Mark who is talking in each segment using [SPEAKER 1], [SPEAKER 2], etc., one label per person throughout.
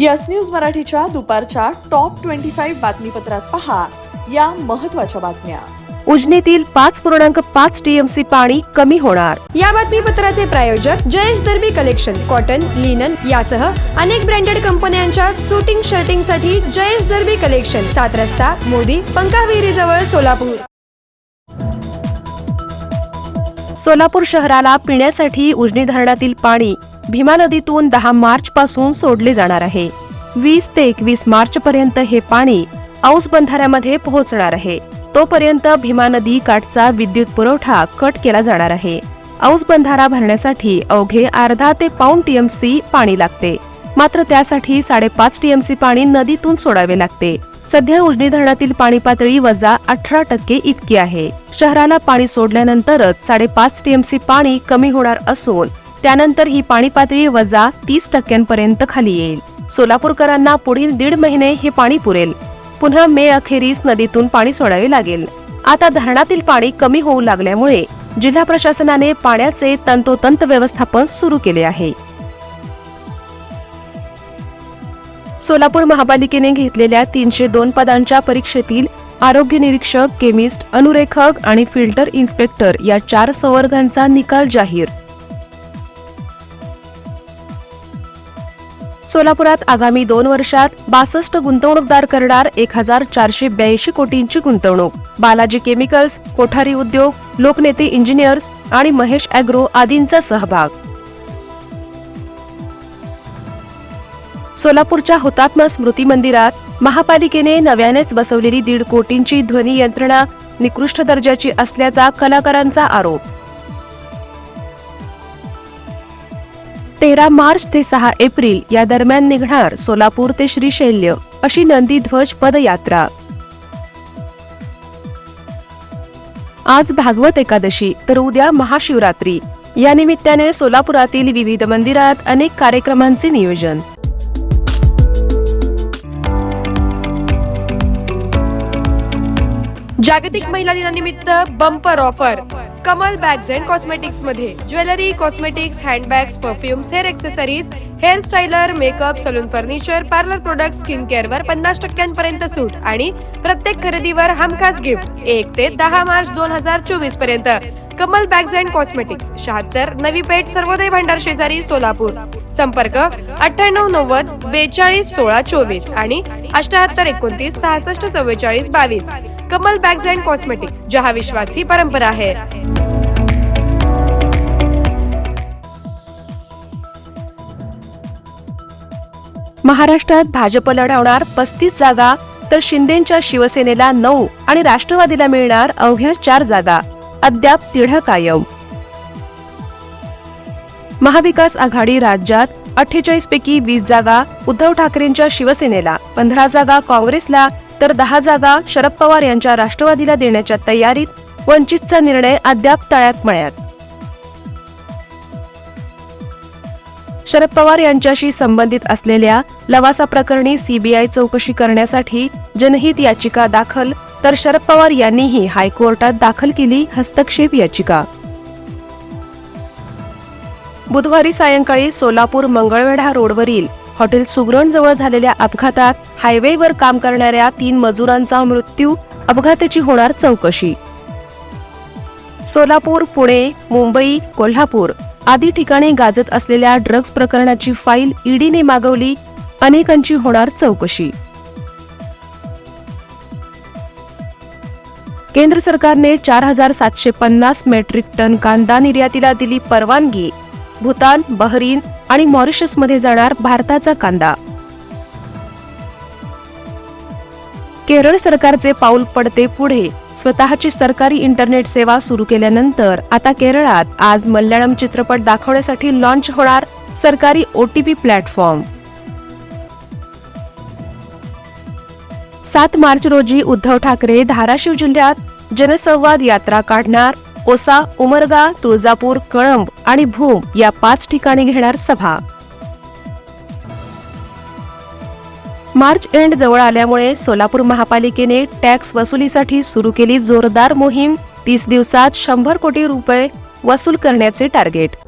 [SPEAKER 1] Yes news मराठीच्या दुपारच्या top twenty five बातमीपत्रात पहा या महत्त्वाच्या बातम्या.
[SPEAKER 2] उजनीतील पाच पूर्णांक पाच टीएमसी पाणी कमी होणार.
[SPEAKER 3] या बातमीपत्राचे प्रायोजक Jayesh Darbi collection cotton linen यासह अनेक ब्रँडेड कंपन्यांच्या सुटिंग शर्टिंगसाठी जयेश दर्बी कलेक्शन सात रस्ता मोदी पंकाविहिरी जवळ सोलापूर.
[SPEAKER 2] सोलापूर शहराला पिण्यासाठी उजनी धरणातील पाणी भीमा नदीतून दहा मार्च पासून सोडले जाणार आहे. वीस ते एकवीस मार्च पर्यंत हे पाणी औस बंधाऱ्यामध्ये पोहोचणार आहे. तोपर्यंत भीमा नदी काठचा विद्युत पुरवठा कट केला जाणार आहे. औस बंधारा भरण्यासाठी अवघे अर्धा ते पाऊण टीएमसी पाणी लागते. मात्र त्यासाठी साडेपाच टीएमसी पाणी नदीतून सोडावे लागते. सध्या उजनी धरणातील पाणी पातळी वजा अठरा टक्के इतकी आहे. शहराला पाणी सोडल्यानंतरच साडेपाच टीएमसी पाणी कमी होणार असून त्यानंतर ही पाणी पातळी वजा तीस टक्क्यांपर्यंत खाली येईल. सोलापूरकरांना पुढील दीड महिने हे पाणी पुरेल. पुन्हा मे अखेरीस नदीतून पाणी सोडावे लागेल. आता धरणातील पाणी कमी होऊ लागल्यामुळे जिल्हा प्रशासनाने पाण्याचे तंतोतंत व्यवस्थापन सुरू केले आहे. सोलापूर महापालिकेने घेतलेल्या तीनशे दोन पदांच्या परीक्षेतील आरोग्य निरीक्षक केमिस्ट अनुरेखक आणि फिल्टर इन्स्पेक्टर या चार संवर्गांचा निकाल जाहीर सोलापुरात आगामी दोन वर्षात बासष्ट गुंतवणूकदार करणार एक हजार चारशे ब्याऐंशी कोटींची गुंतवणूक. बालाजी केमिकल्स कोठारी उद्योग लोकनेते इंजिनियर्स आणि महेश अॅग्रो आदींचा सहभाग. सोलापूरच्या हुतात्मा स्मृती मंदिरात महापालिकेने नव्यानेच बसवलेली दीड कोटींची ध्वनी यंत्रणा निकृष्ट दर्जाची असल्याचा कलाकारांचा आरोप. तेरा मार्च ते सहा एप्रिल या दरम्यान निघणार सोलापूर ते श्रीशैल्य अशी नंदी ध्वज पदयात्रा. आज भागवत एकादशी तर उद्या महाशिवरात्री. या निमित्ताने सोलापुरातील विविध मंदिरात अनेक कार्यक्रमांचे नियोजन.
[SPEAKER 3] जागतिक महिला दिनानिमित्त bumper offer Kamal bags and कॉस्मेटिक्समध्ये. Jewellery cosmetics handbags perfumes hair accessories hair styler makeup salon furniture parlour product skin care वर पन्नास टक्क्यांपर्यंत सूट आणि प्रत्येक खरेदीवर हमखास गिफ्ट एक ते दहा मार्च दोन हजार चोवीसपर्यंत. कमल बॅग्स अँड कॉस्मेटिक्स शहात्तर नवी पेठ सर्वोदय भांडार शेजारी सोलापूर. संपर्क अठ्ठ्याण्णव नव्वद बेचाळीस सोळा चोवीस आणि अठ्याहत्तर एकोणतीस सहासष्ट चव्वेचाळीस बावीस. कमल बॅग्स अँड कॉस्मेटिक्स जहा विश्वास ही परंपरा है
[SPEAKER 2] महाराष्ट्रात भाजप लढवणार पस्तीस जागा तर शिंदेच्या शिवसेनेला नऊ आणि राष्ट्रवादीला मिळणार अवघ्या चार जागा. अद्याप तिढ कायम. महाविकास आघाडी राज्यात अठ्ठेचाळीस पैकी वीस जागा उद्धव ठाकरेंच्या शिवसेनेला पंधरा जागा काँग्रेसला तर दहा जागा शरद पवार यांच्या राष्ट्रवादीला देण्याच्या तयारीत वंचितचा निर्णय अद्याप तळ्यात मळ्यात. शरद पवार यांच्याशी संबंधित असलेल्या लवासा प्रकरणी सीबीआय चौकशी करण्यासाठी जनहित याचिका दाखल तर शरद पवार यांनीही हायकोर्टात दाखल केली हस्तक्षेप याचिका. बुधवारी सायंकाळी सोलापूर मंगळवेढा रोडवरील हॉटेल सुग्रण जवळ झालेल्या अपघातात हायवेवर काम करणाऱ्या तीन मजुरांचा मृत्यू अपघाताची होणार चौकशी. सोलापूर पुणे मुंबई कोल्हापूर आदी ठिकाणी गाजत असलेल्या ड्रग्ज प्रकरणाची फाईल ईडीने मागवली अनेकांची होणार चौकशी. केंद्र सरकारने चार हजार सातशे पन्नास मेट्रिक टन कांदा निर्यातीला दिली परवानगी भूतान बहरीन आणि मॉरिशसमध्ये जाणार भारताचा कांदा. केरळ सरकारचे पाऊल पडते पुढे. स्वतःची सरकारी इंटरनेट सेवा सुरू केल्यानंतर आता केरळात आज मल्याळम चित्रपट दाखवण्यासाठी लॉन्च होणार सरकारी ओटीपी प्लॅटफॉर्म सात मार्च रोजी उद्धव ठाकरे धाराशिव जिल्ह्यात जनसंवाद यात्रा काढणार ओसा उमरगा तुळजापूर कळंब आणि भूम या पाच ठिकाणी घेणार सभा. मार्च एंड जवळ आल्यामुळे सोलापूर महापालिकेने टॅक्स वसुलीसाठी सुरू केली जोरदार मोहीम. तीस दिवसात शंभर कोटी रुपये वसूल करण्याचे टार्गेट.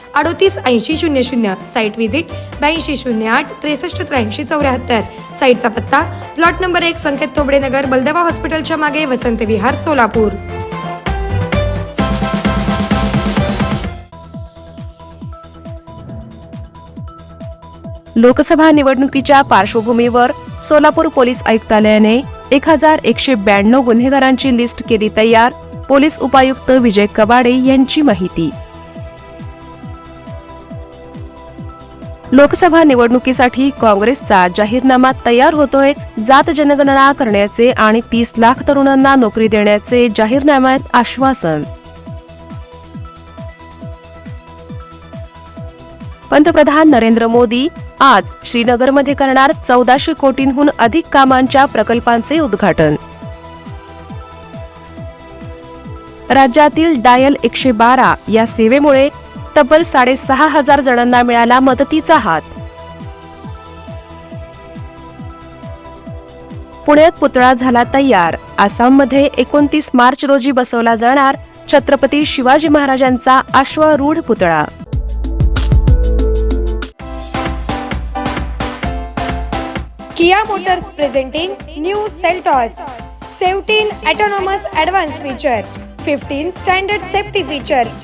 [SPEAKER 3] अडोतीस ऐंशी शून्य शून्य साईट व्हिजिट ब्याऐंशी शून्य आठ त्रेसष्ट त्र्याऐंशी चौऱ्याहत्तर. साईटचा पत्ता प्लॉट नंबर एक संकेत तोबडेनगर नगर बलदवा हॉस्पिटलच्या मागे वसंत विहार सोलापूर.
[SPEAKER 2] लोकसभा निवडणुकीच्या पार्श्वभूमीवर सोलापूर पोलीस आयुक्तालयाने एक हजार एकशे ब्याण्णव गुन्हेगारांची लिस्ट केली तयार पोलीस उपायुक्त विजय कबाडे यांची माहिती. लोकसभा निवडणुकीसाठी काँग्रेसचा जाहीरनामा तयार होतोय. जात जनगणना करण्याचे आणि तीस लाख तरुणांना नोकरी देण्याचे जाहीरनाम्यात आश्वासन. पंतप्रधान नरेंद्र मोदी आज श्रीनगरमध्ये करणार चौदाशे कोटींहून अधिक कामांच्या प्रकल्पांचे उद्घाटन. राज्यातील डायल एकशे बारा या सेवेमुळे तब्बल साडेसहा हजार जणांना मिळाला मदतीचा हात. पुण्यात पुतळा झाला तयार. आसाममध्ये एकोणतीस मार्च रोजी बसवला जाणार छत्रपती शिवाजी महाराजांचा अश्वारूढ पुतळा.
[SPEAKER 3] Kia Motors presenting new Seltos. Seventeen autonomous advance feature. Fifteen standard safety features.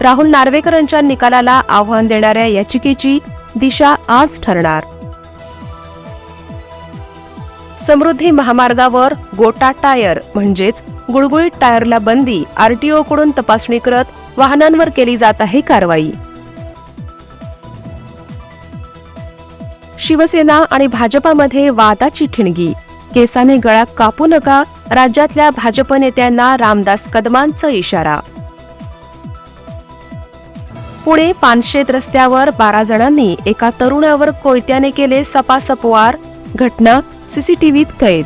[SPEAKER 2] Rahul नार्वेकरांच्या निकालाला आव्हान देणाऱ्या याचिकेची दिशा आज ठरणार. समृद्धी महामार्गावर गोटा टायर म्हणजेच गुळगुळीत टायरला बंदी आरटीओकडून तपासणी करत वाहनांवर केली जात आहे कारवाई. शिवसेना आणि भाजपामध्ये वादाची ठिणगी. केसाने गळा कापू नका राज्यातल्या भाजप नेत्यांना रामदास कदमांचा इशारा. पुणे पानशेत रस्त्यावर बारा जणांनी एका तरुणावर कोयत्याने केले सपासपवार. घटना सीसीटीव्हीत कैद.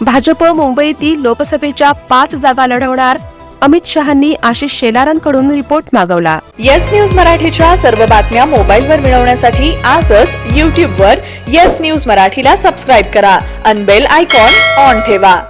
[SPEAKER 2] भाजप मुंबईतील लोकसभेच्या पाच जागा लढवणार. अमित शहांनी आशिष शेलारांकडून रिपोर्ट मागवला.
[SPEAKER 1] येस न्यूज मराठीच्या सर्व बातम्या मोबाईलवर मिळवण्यासाठी आजच यूट्यूबवर येस न्यूज मराठीला सबस्क्राईब करा. अनबेल आयकॉन ऑन ठेवा.